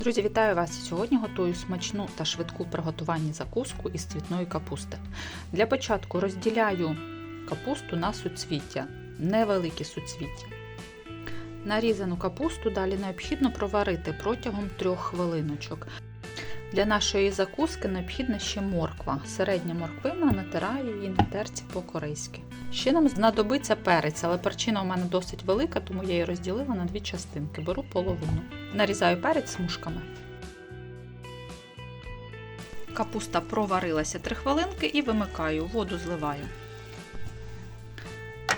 Друзі, вітаю вас! Сьогодні готую смачну та швидку приготування закуску із цвітної капусти. Для початку розділяю капусту на суцвіття, невеликі суцвіття. Нарізану капусту далі необхідно проварити протягом 3 хвилиночок. Для нашої закуски необхідна ще морква. Середня морквина натираю її на терці по-корейськи. Ще нам знадобиться перець, але перчина у мене досить велика, тому я її розділила на дві частинки. Беру половину. Нарізаю перець смужками. Капуста проварилася 3 хвилинки і вимикаю, воду зливаю.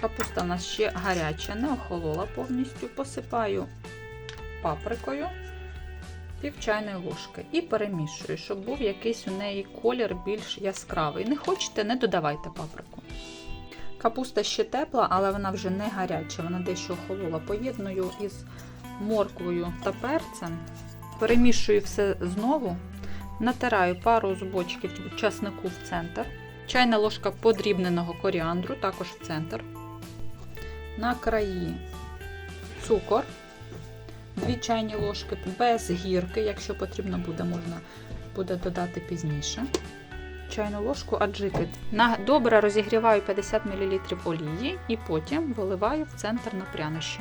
Капуста у нас ще гаряча, не охолола повністю. Посипаю паприкою пів чайної ложки і перемішую, щоб був якийсь у неї колір більш яскравий. Не хочете, не додавайте паприку. Капуста ще тепла, але вона вже не гаряча, вона дещо охолола. Поєдную із морквою та перцем. Перемішую все знову, натираю пару зубочків часнику в центр, чайна ложка подрібненого коріандру, також в центр. На краї цукор, 2 чайні ложки без гірки, якщо потрібно буде, можна буде додати пізніше. Чайну ложку аджики. На- Добре розігріваю 50 мл олії і потім виливаю в центр на прянощі.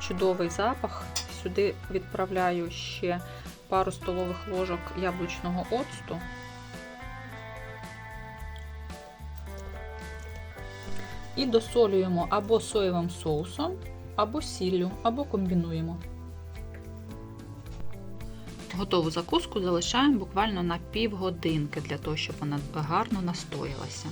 Чудовий запах. Сюди відправляю ще пару столових ложок яблучного оцту. І досолюємо або соєвим соусом, або сіллю, або комбінуємо. Готову закуску залишаємо буквально на півгодинки для того, щоб вона гарно настоялася.